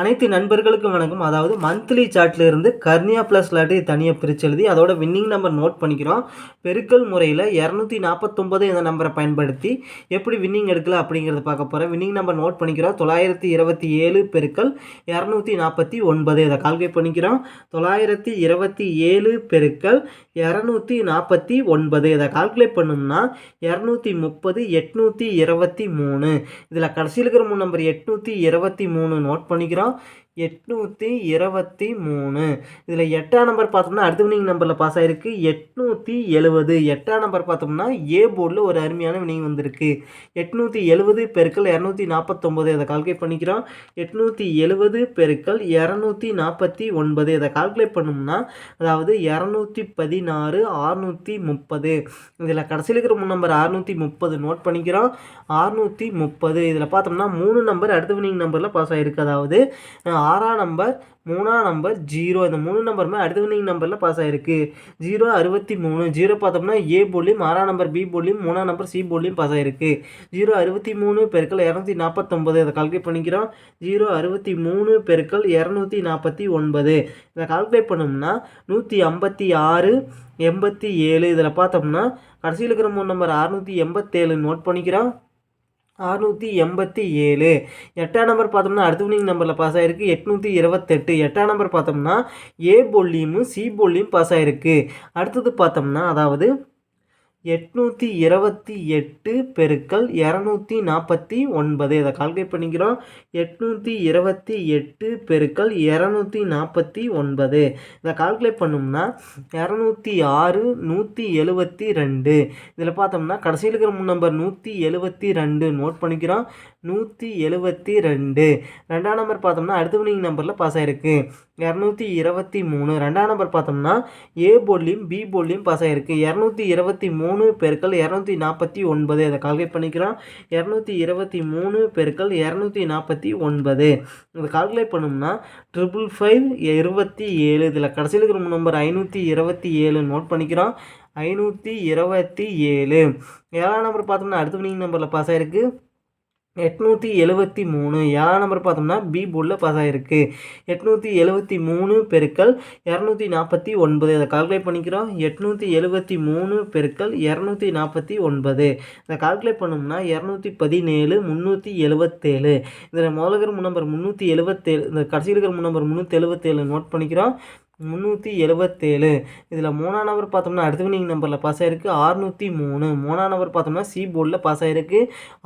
அனைத்து நண்பர்களுக்கும் வணக்கம். அதாவது மந்த்லி சார்ட்டில் இருந்து கர்னியா ப்ளஸ் லாட்டரி தனியாக பிரித்து எழுதி அதோட வின்னிங் நம்பர் நோட் பண்ணிக்கிறோம். பெருக்கல் முறையில் இரநூத்தி நாற்பத்தொம்பது இந்த நம்பரை பயன்படுத்தி எப்படி வின்னிங் எடுக்கலாம் அப்படிங்கிறத பார்க்க போகிறேன் வின்னிங் நம்பர் நோட் பண்ணிக்கிறோம். தொள்ளாயிரத்தி இருபத்தி ஏழு பெருக்கல் இரநூத்தி நாற்பத்தி ஒன்பது இதை கால்குலேட் பண்ணிக்கிறோம். தொள்ளாயிரத்தி இருபத்தி ஏழு பெருக்கல் இரநூத்தி நாற்பத்தி ஒன்பது இதை கால்குலேட் பண்ணோம்னா இரநூத்தி முப்பது எட்நூற்றி இருபத்தி மூணு. இதில் கடைசியில் இருக்கிற மூணு நம்பர் எட்நூற்றி இருபத்தி மூணு நோட் பண்ணிக்கிறோம். otro எட்நூற்றி இருபத்தி மூணு. இதில் எட்டாம் நம்பர் பார்த்தோம்னா அடுத்த வினிங் நம்பரில் பாஸ் ஆகிருக்கு எட்நூற்றி எழுபது எட்டாம் நம்பர் பார்த்தோம்னா ஏ போர்டில் ஒரு அருமையான வினிங் வந்திருக்கு. எட்நூற்றி எழுபது பெருக்கள் இரநூத்தி நாற்பத்தொம்பது இதை கால்குலேட் பண்ணிக்கிறோம். எட்நூற்றி எழுபது பெருக்கள் இரநூத்தி நாற்பத்தி ஒன்பது இதை கால்குலேட் பண்ணோம்னா அதாவது இரநூத்தி பதினாறு ஆறுநூற்றி முப்பது. இதில் கடைசியில் இருக்கிற மூணு நம்பர் அறுநூற்றி முப்பது நோட் பண்ணிக்கிறோம். அறுநூற்றி முப்பது. இதில் பார்த்தோம்னா மூணு நம்பர் அடுத்த வினிங் நம்பரில் பாஸ் ஆகிருக்கு அதாவது ஆறாம் நம்பர் மூணாம் நம்பர் ஜீரோ இந்த மூணு நம்பருமே அடுத்த வினிங் நம்பரில் பாஸ் ஆகிருக்கு ஜீரோ அறுபத்தி மூணு. ஜீரோ பார்த்தோம்னா ஏ போலியும் ஆறாம் நம்பர் பி போலியும் மூணாம் நம்பர் சி போலியும் பாஸ் ஆகிருக்கு ஜீரோ அறுபத்தி மூணு பெருக்கள் இரநூத்தி நாற்பத்தொம்பது இதை கால்குலேட் பண்ணிக்கிறோம். ஜீரோ அறுபத்தி மூணு பெருக்கள் இரநூத்தி நாற்பத்தி ஒன்பது. இதை கால்குலேட் பண்ணோம்னா நூற்றி ஐம்பத்தி ஆறு எண்பத்தி ஏழு. இதில் பார்த்தோம்னா கடைசியில் இருக்கிற மூணு நம்பர் அறுநூற்றி எண்பத்தேழு நோட் பண்ணிக்கிறோம். அறுநூற்றி எண்பத்தி ஏழு. எட்டாம் நம்பர் பார்த்தோம்னா அடுத்த வினிங் நம்பரில் பாஸ் ஆகிருக்கு எட்நூற்றி இருபத்தெட்டு. எட்டாம் நம்பர் பார்த்தோம்னா ஏ போல்லியும் சி போல்லியும் பாஸ் ஆகிருக்கு அடுத்தது பார்த்தோம்னா அதாவது எட்நூற்றி இருபத்தி எட்டு பெருக்கல் இரநூத்தி நாற்பத்தி ஒன்பது. இதை கால்குலேட் பண்ணிக்கிறோம். எட்நூற்றி இருபத்தி எட்டு பெருக்கல் இரநூத்தி நாற்பத்தி ஒன்பது. இதை கால்குலேட் பண்ணோம்னா இரநூத்தி ஆறு நூற்றி எழுபத்தி ரெண்டு. இதில் பார்த்தோம்னா கடைசியில் இருக்கிற முன் நம்பர் நூற்றி எழுபத்தி ரெண்டு நோட் பண்ணிக்கிறோம். நூற்றி எழுபத்தி ரெண்டு. ரெண்டாம் நம்பர் பார்த்தோம்னா அடுத்த வினிங் நம்பரில் பாஸ் ஆகிருக்கு இரநூத்தி இருபத்தி மூணு. ரெண்டாம் நம்பர் பார்த்தோம்னா ஏ போல்லையும் பி போல்லையும் பாஸ் ஆகிருக்கு இரநூத்தி இருபத்தி மூணு பெருக்கள் இரநூத்தி நாற்பத்தி ஒன்பது. அதை கால்குலேட் பண்ணிக்கிறோம். இரநூத்தி இருபத்தி மூணு பெருக்கள் இரநூத்தி நாற்பத்தி ஒன்பது. இதை கால்குலேட் பண்ணோம்னா ட்ரிபிள் ஃபைவ் இருபத்தி ஏழு. இதில் கடைசியில் இருக்கிற நம்பர் ஐநூற்றி இருபத்தி ஏழு நோட் பண்ணிக்கிறோம். ஐநூற்றி இருபத்தி ஏழு. ஏழாம் நம்பர் பார்த்தோம்னா அடுத்த வினிங் நம்பரில் பாஸ் ஆகிருக்கு எட்நூற்றி எழுபத்தி மூணு. ஏழாம் நம்பர் பார்த்தோம்னா பி போர்டில் பாஸ் ஆகிருக்கு எட்நூற்றி எழுபத்தி மூணு பெருக்கல் இரநூத்தி நாற்பத்தி ஒன்பது. அதை கால்குலேட் பண்ணிக்கிறோம். எட்நூற்றி எழுபத்தி மூணு பெருக்கல் இரநூத்தி நாற்பத்தி ஒன்பது. அதை கால்குலேட் பண்ணோம்னா இரநூத்தி பதினேழு முந்நூற்றி எழுபத்தேழு இதில் முதல்ல இருக்கிற நம்பர் முந்நூற்றி எழுபத்தேழு இந்த கடைசியில் இருக்கிற நம்பர் முந்நூற்றி எழுபத்தேழு நோட் பண்ணிக்கிறோம். முந்நூற்றி எழுபத்தேழு இதில் மூணாம் நம்பர் பார்த்தோம்னா அடுத்த வினிங் நம்பரில் பாஸ் ஆகிருக்கு ஆறுநூற்றி மூணு. மூணாம் நம்பர் பார்த்தோம்னா சி போர்டில் பாஸ் ஆகிருக்கு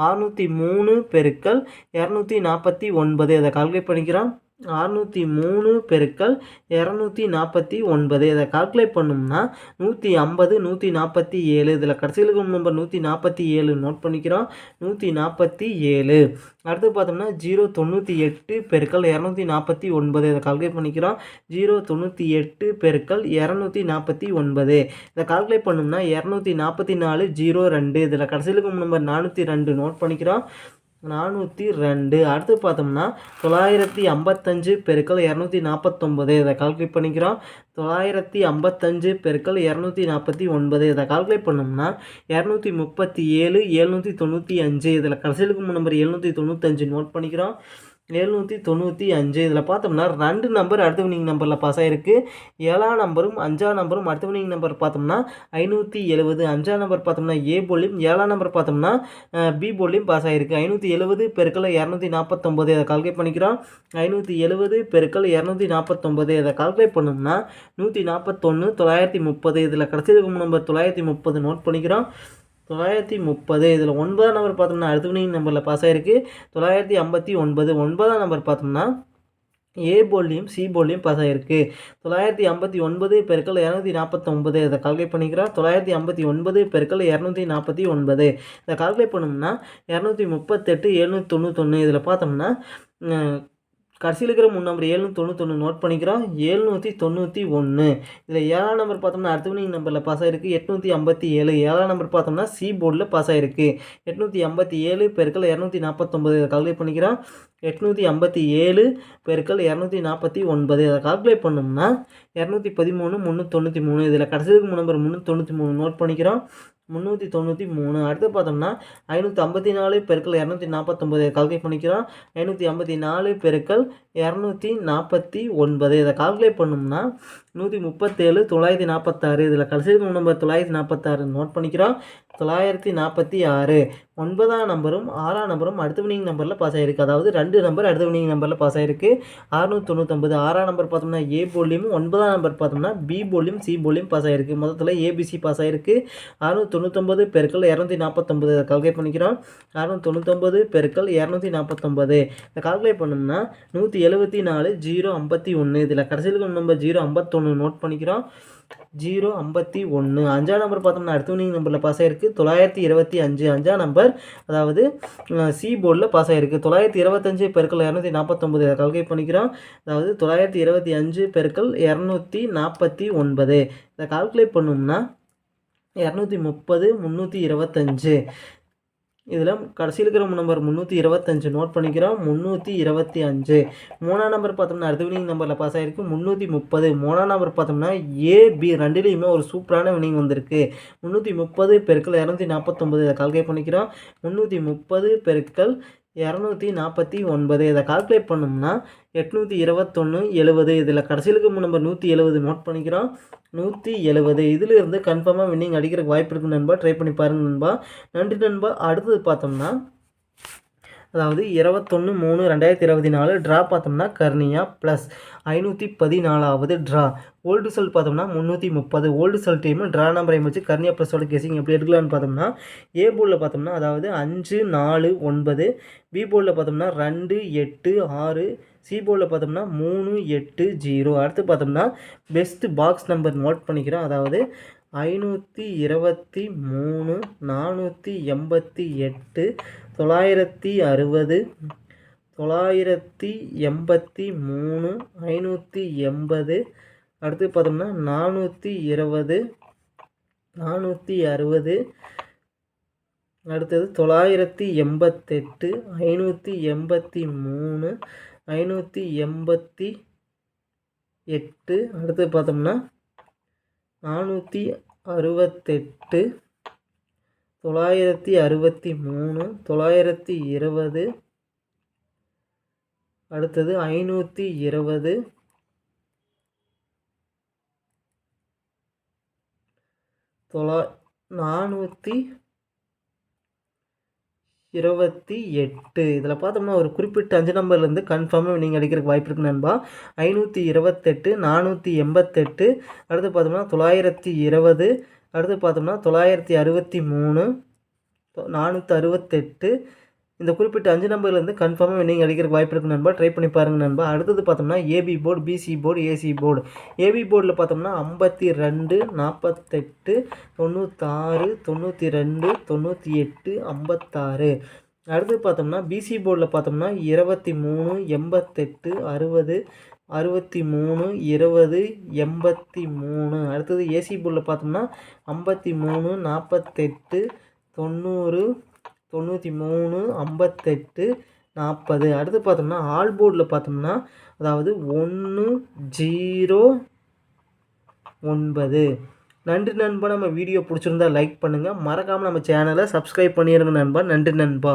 ஆறுநூற்றி மூணு பெருக்கள் இரநூத்தி நாற்பத்தி ஒன்பது. அதை கால்குலேட் பண்ணிக்கிறோம். அறுநூற்றி மூணு பெருக்கள் இரநூத்தி நாற்பத்தி ஒன்பது. இதை கால்குலேட் பண்ணோம்னா நூற்றி ஐம்பது நூற்றி நாற்பத்தி ஏழு. இதில் கடைசியில் நம்பர் நூற்றி நாற்பத்தி ஏழு நோட் பண்ணிக்கிறோம். நூற்றி நாற்பத்தி ஏழு. அடுத்து பார்த்தோம்னா ஜீரோ தொண்ணூற்றி எட்டு பெருக்கல் இரநூத்தி நாற்பத்தி ஒன்பது. இதை கால்குலேட் பண்ணிக்கிறோம். ஜீரோ தொண்ணூற்றி எட்டு பெருக்கள் இரநூத்தி நாற்பத்தி ஒன்பது. இதை கால்குலேட் பண்ணோம்னா இரநூத்தி நாற்பத்தி நாலு ஜீரோ ரெண்டு. இதில் கடைசியில் நம்பர் நானூற்றி ரெண்டு நோட் பண்ணிக்கிறோம். நானூற்றி ரெண்டு. அடுத்து பார்த்தோம்னா தொள்ளாயிரத்தி ஐம்பத்தஞ்சு பெருக்கள் இரநூத்தி நாற்பத்தொம்பது இதை கால்குலேட் பண்ணிக்கிறோம். தொள்ளாயிரத்தி ஐம்பத்தஞ்சு பெருக்கள் இரநூத்தி நாற்பத்தி ஒன்பது. இதை கால்குலேட் பண்ணோம்னா இரநூத்தி முப்பத்தி ஏழு எழுநூற்றி தொண்ணூற்றி அஞ்சு. இதில் கடைசியிலுக்கு நம்பர் எழுநூற்றி தொண்ணூத்தஞ்சு நோட் பண்ணிக்கிறோம். எழுநூற்றி தொண்ணூற்றி அஞ்சு. இதில் பார்த்தோம்னா ரெண்டு நம்பர் அடுத்த வினிங் நம்பரில் பாஸ் ஆகிருக்கு ஏழாம் நம்பரும் அஞ்சாம் நம்பரும் அடுத்த வினிங் நம்பர் பார்த்தோம்னா ஐநூற்றி எழுபது அஞ்சாம் நம்பர் பார்த்தோம்னா ஏ போலியும் ஏழாம் நம்பர் பார்த்தோம்னா பி போலியும் பாஸ் ஆகிருக்கு ஐநூற்றி எழுபது பெருக்கள் இரநூத்தி நாற்பத்தொம்பது அதை கால்குலேட் பண்ணிக்கிறோம்? ஐநூற்றி எழுபது பெருக்கள் இரநூத்தி நாற்பத்தொம்பது அதை கால்குலேட் பண்ணோம்னா நூற்றி நாற்பத்தொன்று தொள்ளாயிரத்தி முப்பது. இதில் கடைசி நம்பர் தொள்ளாயிரத்தி முப்பது நோட் பண்ணிக்கிறோம். தொள்ளாயிரத்தி முப்பது இதில் ஒன்பதாம் நம்பர் பார்த்தோம்னா அடுத்த நம்பரில் பாஸ் ஆகிருக்கு தொள்ளாயிரத்தி ஐம்பத்தி ஒன்பது ஒன்பதாம் நம்பர் பார்த்தோம்னா ஏ போல்லையும் சி போல்லையும் பாஸ் ஆகிருக்கு தொள்ளாயிரத்தி ஐம்பத்தி ஒன்பது பெருக்கள் இரநூத்தி நாற்பத்தொம்பது இதை கால்குலேட் பண்ணிக்கிறோம். தொள்ளாயிரத்தி ஐம்பத்தி ஒன்பது பெருக்கள் இரநூத்தி நாற்பத்தி ஒன்பது இதை கால்குலேட் பண்ணோம்னா இரநூத்தி முப்பத்தெட்டு எழுநூற்றி தொண்ணூத்தொன்று இதில் பார்த்தோம்னா கடைசியில் இருக்கிற மூணு நம்பர் ஏழ்நூற்றி தொண்ணூத்தொன்று நோட் பண்ணிக்கிறோம். ஏழ்நூற்றி தொண்ணூற்றி ஒன்று இதில் ஏழாம் நம்பர் பார்த்தோம்னா அடுத்த வினிங் நம்பரில் பாஸ் ஆகிருக்கு எட்நூற்றி ஐம்பத்தி ஏழு. ஏழாம் நம்பர் பார்த்தோம்னா சி போர்டில் பாஸ் ஆகிருக்கு எட்நூற்றி ஐம்பத்தி ஏழு பெருக்கள் இரநூத்தி நாற்பத்தொம்பது இதை கால்குலேட் பண்ணிக்கிறோம். எட்நூற்றி ஐம்பத்தி ஏழு பெருக்கள் இரநூத்தி நாற்பத்தி ஒன்பது. அதை கால்குலேட் பண்ணோம்னா இரநூத்தி பதிமூணு முந்நூற்றி தொண்ணூற்றி மூணு. இதில் கடைசிக்கு நம்பர் முந்நூற்றி தொண்ணூற்றி மூணு நோட் பண்ணிக்கிறோம். முந்நூற்றி தொண்ணூற்றி மூணு. அடுத்து பார்த்தோம்னா ஐநூற்றி ஐம்பத்தி நாலு பெருக்கள் இரநூத்தி நாற்பத்தொம்பது கால்குலேட் பண்ணிக்கிறோம். ஐநூற்றி ஐம்பத்தி நாலு பெருக்கள் இரநூத்தி நாற்பத்தி ஒன்பது. இதை கால்குலேட் பண்ணோம்னா நூற்றி முப்பத்தேழு தொள்ளாயிரத்தி நாற்பத்தாறு. இதில் கடைசி நம்பர் தொள்ளாயிரத்தி நாற்பத்தாறு நோட் பண்ணிக்கிறோம். தொள்ளாயிரத்தி நாற்பத்தி ஆறு. ஒன்பதாம் நம்பரும் ஆறாம் நம்பரும் அடுத்த வினிங் நம்பரில் பாஸ் ஆகிருக்கு அதாவது ரெண்டு நம்பர் அடுத்த வினிங் நம்பரில் பாஸ் ஆகிருக்கு அறுநூற்றி தொண்ணூற்றொம்பது ஆறாம் நம்பர் பார்த்தோம்னா ஏ போலியும் ஒன்பதாம் நம்பர் பார்த்தோம்னா பி போலியும் சி போலியும் பாஸ் ஆகிருக்கு மொத்தத்தில் ஏபிசி பாஸ் ஆகிருக்கு அறுநூற்றி தொண்ணூற்றொம்பது பெருக்கள் இரநூத்தி நாற்பத்தொம்பது கால்குலேட் பண்ணிக்கிறோம். அறுநூற்றி தொண்ணூற்றொம்பது பெருக்கள் இரநூத்தி நாற்பத்தொம்பது இதை கால்குலேட் பண்ணோம்னா நூற்றி எழுபத்தி நாலு ஜீரோ ஐம்பத்தி ஒன்று இதில் கடைசியில் நம்பர் ஜீரோ ஐம்பத்தொன்று நோட் பண்ணிக்கிறோம். ஜீரோ ஐம்பத்தி ஒன்று அஞ்சாம் நம்பர் பார்த்தோம்னா அடுத்த வினிங் நம்பரில் பாஸ் ஆகிருக்கு தொள்ளாயிரத்தி இருபத்தி அஞ்சு. அஞ்சாம் நம்பர் அதாவது சி போர்டில் பாஸ் ஆகிருக்கு தொள்ளாயிரத்தி இருபத்தஞ்சு பெருக்கள் இரநூத்தி நாற்பத்தொம்பது கால்குலேட் பண்ணிக்கிறோம். அதாவது தொள்ளாயிரத்தி இருபத்தி அஞ்சு பெருக்கள் இரநூத்தி நாற்பத்தி ஒன்பது. இதை கால்குலேட் பண்ணோம்னா இரநூத்தி முப்பது முந்நூற்றி இருபத்தஞ்சு. இதில் கடைசியில் இருக்கிற நம்பர் முந்நூற்றி இருபத்தஞ்சு நோட் பண்ணிக்கிறோம். முந்நூற்றி இருபத்தி அஞ்சு. மூணாம் நம்பர் பார்த்தோம்னா அடுத்த வினிங் நம்பரில் பாஸ் ஆகிருக்கு முந்நூற்றி முப்பது. மூணாம் நம்பர் பார்த்தோம்னா ஏபி ரெண்டுலேயுமே ஒரு சூப்பரான வினிங் வந்திருக்கு. முந்நூற்றி முப்பது பெருக்கள் இரநூத்தி நாற்பத்தொம்பது இதை கால்குலேட் பண்ணிக்கிறோம். முந்நூற்றி முப்பது பெருக்கள் இரநூத்தி நாற்பத்தி ஒன்பது. இதை கால்குலேட் பண்ணோம்னா எட்நூற்றி இருபத்தொன்று எழுபது. இதில் கடைசியிலுக்கு நம்பர் நூற்றி எழுபது நோட் பண்ணிக்கிறோம். நூற்றி எழுபது இதிலிருந்து கன்ஃபார்மாக வின்னிங் அடிக்கிறதுக்கு வாய்ப்பு இருக்குது நண்பா. ட்ரை பண்ணி பாருங்கள் நண்பா. நன்றி நண்பா. அடுத்தது பார்த்தோம்னா அதாவது இருபத்தொன்று மூணு ரெண்டாயிரத்தி இருபத்தி நாலு ட்ரா பார்த்தோம்னா கர்னியா ப்ளஸ் ஐநூற்றி பதினாலாவது ட்ரா ஓல்டு செல் பார்த்தோம்னா முந்நூற்றி முப்பது. ஓல்டு செல் டீம் ட்ரா நம்பரை வச்சு கர்னியா ப்ளஸோட கேசிங் எப்படி எடுக்கலாம்னு பார்த்தோம்னா ஏ போலில் பார்த்தோம்னா அதாவது அஞ்சு நாலு ஒன்பது. பி போலில் பார்த்தோம்னா ரெண்டு எட்டு ஆறு சிபோவில் பார்த்தோம்னா மூணு எட்டு ஜீரோ. அடுத்து பார்த்தோம்னா பெஸ்ட்டு பாக்ஸ் நம்பர் நோட் பண்ணிக்கிறோம். அதாவது ஐநூற்றி இருபத்தி மூணு நானூற்றி எண்பத்தி எட்டு தொள்ளாயிரத்தி அறுபது தொள்ளாயிரத்தி எண்பத்தி மூணு ஐநூற்றி எண்பது. அடுத்து பார்த்தோம்னா நானூற்றி இருபது நானூற்றி அறுபது. அடுத்தது தொள்ளாயிரத்தி எண்பத்தெட்டு ஐநூற்றி எண்பத்தி மூணு ஐநூற்றி எண்பத்தி எட்டு. அடுத்து பார்த்தோம்னா நானூற்றி அறுபத்தெட்டு தொள்ளாயிரத்தி அறுபத்தி மூணு தொள்ளாயிரத்தி இருபது. அடுத்தது ஐநூற்றி இருபது. தொள்ளா நானூற்றி இருபத்தி எட்டு. இதில் பார்த்தோம்னா ஒரு குறிப்பிட்ட அஞ்சு நம்பர்லேருந்து கன்ஃபார்மாக நீங்கள் அடிக்கிறதுக்கு வாய்ப்பு இருக்குது நண்பா. ஐநூற்றி இருபத்தெட்டு நானூற்றி எண்பத்தெட்டு. அடுத்து பார்த்தோம்னா தொள்ளாயிரத்தி இருபது. அடுத்து பார்த்தோம்னா தொள்ளாயிரத்தி அறுபத்தி மூணு நானூற்றி அறுபத்தெட்டு. இந்த குறிப்பிட்ட அஞ்சு நம்பர்லேருந்து கன்ஃபார்மாக நீங்கள் அடிக்கிறதுக்கு வாய்ப்பு இருக்குது நண்பா. ட்ரை பண்ணி பாருங்கள் நண்பா. அடுத்தது பார்த்தோம்னா AB board PC board AC board AB போர்டில் பார்த்தோம்னா ஐம்பத்தி ரெண்டு நாற்பத்தெட்டு தொண்ணூத்தாறு தொண்ணூற்றி ரெண்டு தொண்ணூற்றி எட்டு ஐம்பத்தாறு. அடுத்து பார்த்தோம்னா பிசி போர்டில் பார்த்தோம்னா இருபத்தி மூணு எண்பத்தெட்டு அறுபது அறுபத்தி மூணு இருபது எண்பத்தி மூணு. அடுத்தது ஏசி போர்டில் பார்த்தோம்னா ஐம்பத்தி மூணு நாற்பத்தெட்டு தொண்ணூறு தொண்ணூற்றி மூணு ஐம்பத்தெட்டு நாற்பது அடுத்து பார்த்தோம்னா ஆல் போர்டில் பார்த்தோம்னா அதாவது ஒன்று ஜீரோ ஒன்பது. நன்றி நண்பா. நம்ம வீடியோ பிடிச்சிருந்தா லைக் பண்ணுங்கள் மறக்காமல் நம்ம சேனலை சப்ஸ்கிரைப் பண்ணிடுங்க நண்பா. நன்றி நண்பா.